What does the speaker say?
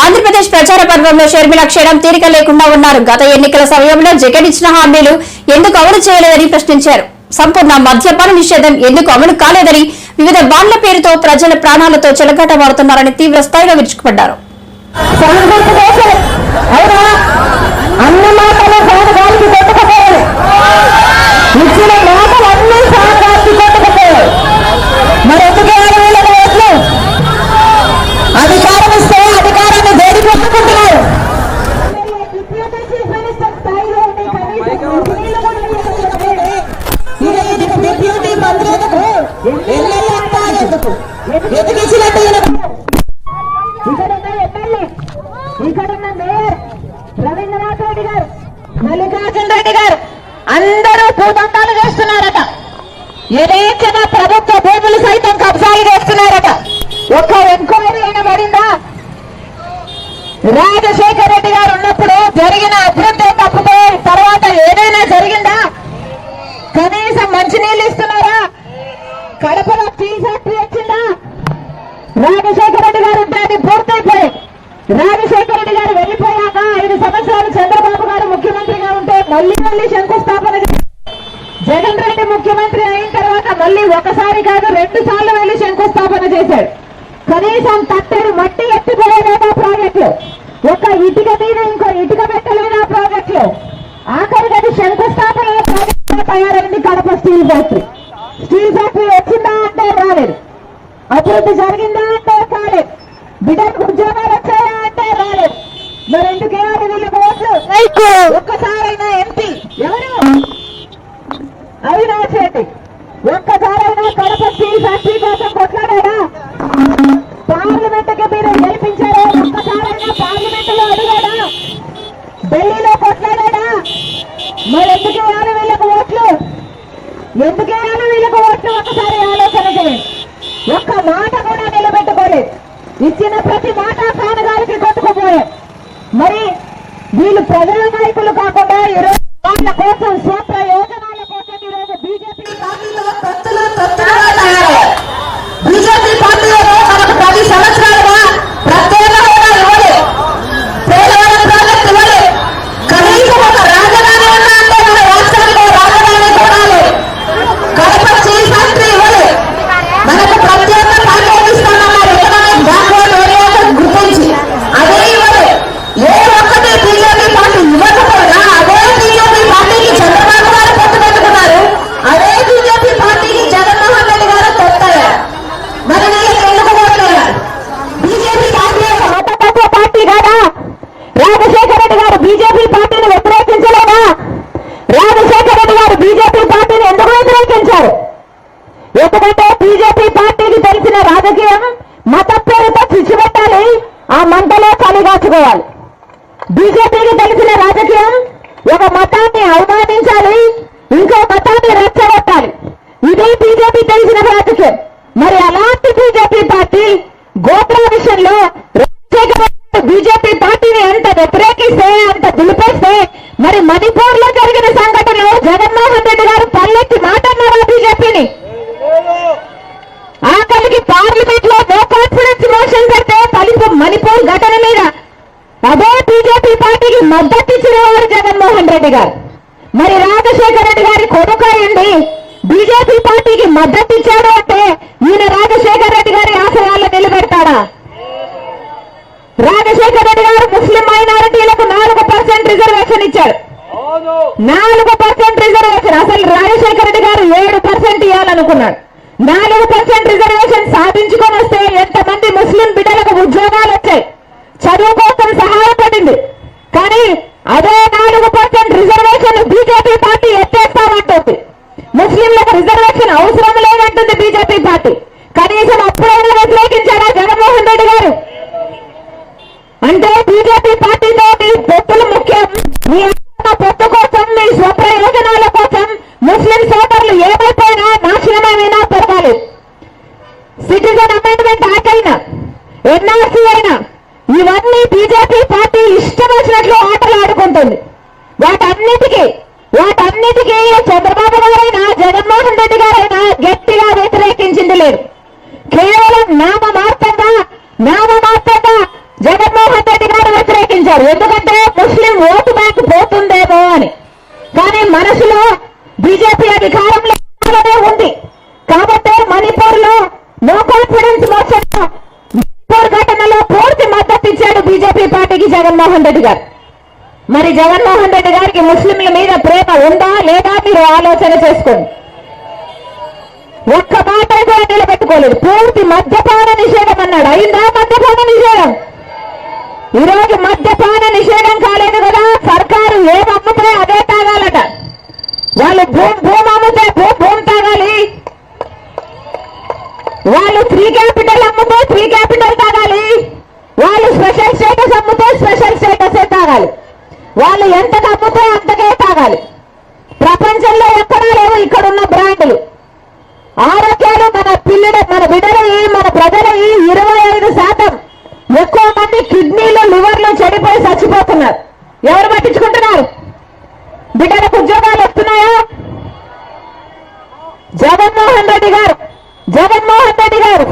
ఆంధ్రప్రదేశ్ ప్రచార పర్వంలో షర్మిల క్షణం తీరిక లేకుండా ఉన్నారు. గత ఎన్నికల సమయంలో జగన్ ఇచ్చిన హామీలు ఎందుకు అమలు చేయలేదని ప్రశ్నించారు. సంపూర్ణ మద్యపాన నిషేధం ఎందుకు అమలు కాలేదని వివిధ బాండ్ల పేరుతో ప్రజల ప్రాణాలతో చెలగాటమాడుతున్నారని తీవ్ర స్థాయిలో విరుచుకుపడ్డారు. సంఘర్ష చేశారు అవునా అన్న మాటలు సాగడానికి కొట్టకపోయారు ఇచ్చిన మాటలు అన్ని సాగడానికి కొట్టకపోయారు మరి ఎందుకు ఏడు వేల ఓట్లు అధికారం ఇస్తే అధికారాన్ని దేడి పెట్టుకుంటున్నారు డిప్యూటీ మంత్రి ఎందుకు ఎమ్మెల్యే అంతా ఎందుకు ఎందుకు ఇచ్చినట్టు ఈయనకు? ఇక్కడున్న ఎమ్మెల్యే ఇక్కడున్న మేయర్ రవీంద్రనాథ్ రెడ్డి గారు మల్లికార్జున రెడ్డి గారు అందరూ భూదండాలు చేస్తున్నారట యథేచ్ఛగా ప్రభుత్వ భూములు సైతం కబ్జాలు చేస్తున్నారట ఒక్క ఎంక్వైరీ అయినా పడిందా రాజశేఖర రెడ్డి గారు ఉన్నప్పుడు జరిగిన అభివృద్ధి తప్పితే తర్వాత ఏదైనా జరిగిందా కనీసం మంచినీళ్ళు ఇస్తున్నారా? కడపలో టీ ఫ్యాక్టరీ వచ్చిందా రాజశేఖర రెడ్డి గారు ఉంటే అది పూర్తయిపోయి రాజశేఖర రెడ్డి గారు వెళ్ళిపోయాక ఐదు సంవత్సరాలు చంద్రబాబు గారు ముఖ్యమంత్రిగా ఉంటే మళ్ళీ మళ్ళీ శంకుస్థాపన చేశారు. జగన్ రెడ్డి ముఖ్యమంత్రి అయిన తర్వాత మళ్ళీ ఒకసారి కాదు రెండు సార్లు వెళ్ళి శంకుస్థాపన చేశాడు. కనీసం తట్టడు మట్టి ఎత్తిపోయలేదా ప్రాజెక్టు ఒక ఇటుక మీద ఇంకో ఇటుక పెట్టలేదా ప్రాజెక్టు ఆఖరికి అది శంకుస్థాపన ప్రాజెక్టుగా తయారైంది Kadapa steel factory. Steel factory వచ్చిందా అంటే రాలేదు. అభివృద్ధి జరిగిందా అంటే కాలేదు. బిడ్డకు ఉద్యోగాలు వచ్చాయి మరి ఎందుకు వేయాలి వీళ్ళకి ఓట్లు ఒక్కసారైనా ఎంపీ. ఎవరు? అవినాష్ రెడ్డి. ఒక్కసారైనా కడప స్టీల్ ఫ్యాక్టరీ కోసం కొట్లాడాడా? పార్లమెంట్కి మీరు గెలిపించారా? ఒక్కసారైనా పార్లమెంట్లో అడిగాడా? ఢిల్లీలో కొట్లాడాడా? మరి ఎందుకు వేయాలి వీళ్ళకి ఓట్లు? ఎందుకు వేయాలి వీళ్ళకి ఓట్లు? ఒక్కసారి ఆలోచన చేయండి ఒక్క మాట కూడా నిలబెట్టుకోలేదు. ఇచ్చిన ప్రతి మాట కానగారికి కొట్టుకుపోయారు. మరి వీళ్ళు ప్రజల నాయకులు కాకుండా ఈరోజు వాళ్ళ కోసం స్వప్రయోజనాల కోసం ఈరోజు బీజేపీ పార్టీలో తొత్తులు తొత్తులుగా తయారయ్యారు బీజేపీ పార్టీలో మనకు పది సంవత్సరాలుగా ప్రత్యేక హోదా ఇవ్వలేదు పోలవరం ప్రాజెక్ట్ ఇవ్వలేదు కనీసం ఒక రాజధాని ఉన్నా అంటే మన రాష్ట్రానికి ఒక రాజధాని కూడా లేదు కడప స్టీల్ ఫ్యాక్టరీ ఇవ్వలేదు మనకు ప్రత్యేక ప్యాకేజ్ ఇస్తామన్నారు ఎకనామిక్ బ్యాక్వర్డ్ ఏరియాస్ గుర్తించి అదే ఇవ్వలేదు ఏ ఒక్కటి బీజేపీ పార్టీ ఇవ్వకపోగా అదే బీజేపీ పార్టీకి చంద్రబాబు గారు పొత్తు పెట్టుకున్నారు అదే బీజేపీ పార్టీకి జగన్మోహన్ రెడ్డి గారు తొత్తారు మరి వీళ్ళకి ఎందుకు ఓట్లేయాలి బీజేపీ పార్టీ ఒక మతతత్వ పార్టీ కాదా రాజశేఖర రెడ్డి గారు బీజేపీ పార్టీని వ్యతిరేకించలేదా రాజశేఖర గారు బీజేపీ పార్టీని ఎందుకు వ్యతిరేకించారు? ఎందుకంటే బీజేపీ పార్టీకి తెలిసిన రాజకీయం మత పేరుతో చిచ్చిపెట్టాలి ఆ మంటలో చలిగాచుకోవాలి బీజేపీకి తెలిసిన రాజకీయం ఒక మతాన్ని అవమానించాలి ఇంకో మతాన్ని రెచ్చగొట్టాలి. ఇదే బీజేపీ తెలిసిన రాజకీయం. మరి అలాంటి బీజేపీ పార్టీ గోత్ర విషయంలో బీజేపీ పార్టీని ఎంత వ్యతిరేకిస్తే అంత దులిపేస్తే మరి మణిపూర్లో జరిగిన సంఘటనలో జగన్మోహన్ రెడ్డి గారు పల్లెత్తి మాటన్నారా బీజేపీని ఆఖరికి పార్లమెంట్లో నో కాన్ఫిడెన్స్ మోషన్ పెడితే ఫలిత మణిపూర్ ఘటన మీద అదే బీజేపీ పార్టీకి మద్దతు ఇచ్చిన వారు జగన్మోహన్ రెడ్డి గారు. మరి రాజశేఖర రెడ్డి గారి కొడుకు అయ్యండి బీజేపీ పార్టీకి మద్దతు ఇచ్చాడు అంటే ఈయన రాజశేఖర రెడ్డి గారి ఆశయాలను నిలబెడతాడా? రాజశేఖర రెడ్డి గారు ముస్లిం మైనారిటీలకు నాలుగు పర్సెంట్ రిజర్వేషన్ ఇచ్చారు నాలుగు పర్సెంట్ రిజర్వేషన్ అసలు రాజశేఖర రెడ్డి గారు ఏడు పర్సెంట్ ఇవ్వాలనుకున్నాడు. నాలుగు పర్సెంట్ రిజర్వేషన్ సాధించుకొని వస్తే ఎంతమంది ముస్లిం బిడ్డలకు ఉద్యోగాలు వచ్చాయి? చదువు కోసం సహాయపడింది. కానీ అదే నాలుగు పర్సెంట్ రిజర్వేషన్ బీజేపీ పార్టీ ఎత్తేస్తామంటుంది. ముస్లింలకు రిజర్వేషన్ అవసరం లేదంటుంది బీజేపీ పార్టీ. కనీసం అప్పుడైనా వ్యతిరేకించారా జగన్మోహన్ రెడ్డి గారు అంటే బీజేపీ పార్టీతో మీ పొత్తులు ముఖ్యం మీ అన్న పొత్తు కోసం మీ స్వప్రయోజనాల కోసం ముస్లిం సోదరులు ఏమైపోయినా నాశనమైనా పర్వాలేదు సిటిజన్ అమెండ్మెంట్ యాక్ట్ అయినా ఎన్ఆర్సీ అయినా ఇవన్నీ బీజేపీ పార్టీ ఇష్టం వచ్చినట్లు ఆటలు ఆడుకుంటుంది వాటన్నిటికీ చంద్రబాబు గారైనా జగన్మోహన్ రెడ్డి గారైనా గట్టిగా వ్యతిరేకించింది లేదు. కేవలం నామ మాత్రంగా నామ మాత్రంగా జగన్మోహన్ వ్యతిరేకించారు. ఎందుకంటే ముస్లిం ఓటు బ్యాంక్ పోతుందేమో అని. కానీ మనసులో బీజేపీ అధికారంలోనే ఉంది. కాబట్టి మణిపూర్లో నో కాన్ఫిడెన్స్ మోసం మణిపూర్ ఘటనలో పూర్తి మద్దతు ఇచ్చాడు బీజేపీ పార్టీకి జగన్మోహన్ రెడ్డి గారు. మరి జగన్మోహన్ రెడ్డి గారికి ముస్లింల మీద ప్రేమ ఉందా లేదా మీరు ఆలోచన చేసుకోండి. ఒక్క మాట కూడా నిలబెట్టుకోలేదు. పూర్తి మద్యపాన నిషేధం అన్నాడు. అయిందా మద్యపాన నిషేధం? ఈ రోజు మద్యపాన నిషేధం కాలేదు కదా. సర్కారు ఏం అమ్ముతే అదే తాగాలట. వాళ్ళు భూమి భూమి అమ్ముతే భూమి భూమి తాగాలి. వాళ్ళు త్రీ క్యాపిటల్ అమ్ముతే త్రీ క్యాపిటల్ తాగాలి. వాళ్ళు స్పెషల్ స్టేటస్ అమ్ముతే స్పెషల్ స్టేటస్ తాగాలి. వాళ్ళు ఎంత అమ్ముతే అంతకే తాగాలి. ప్రపంచంలో ఎక్కడా లేవు ఇక్కడ ఉన్న బ్రాండ్లు. ఆరోగ్యాలు మన పిల్లలు మన బిడ్డలవి మన ప్రజలవి ఇరవై ఐదు శాతం. ఎక్కువ మంది కిడ్నీలు లివర్లు చెడిపోయి చచ్చిపోతున్నారు. ఎవరు పట్టించుకుంటున్నారు? బిడ్డలకు ఉద్యోగాలు వస్తున్నాయా? జగన్మోహన్ రెడ్డి గారు జగన్మోహన్ రెడ్డి గారు.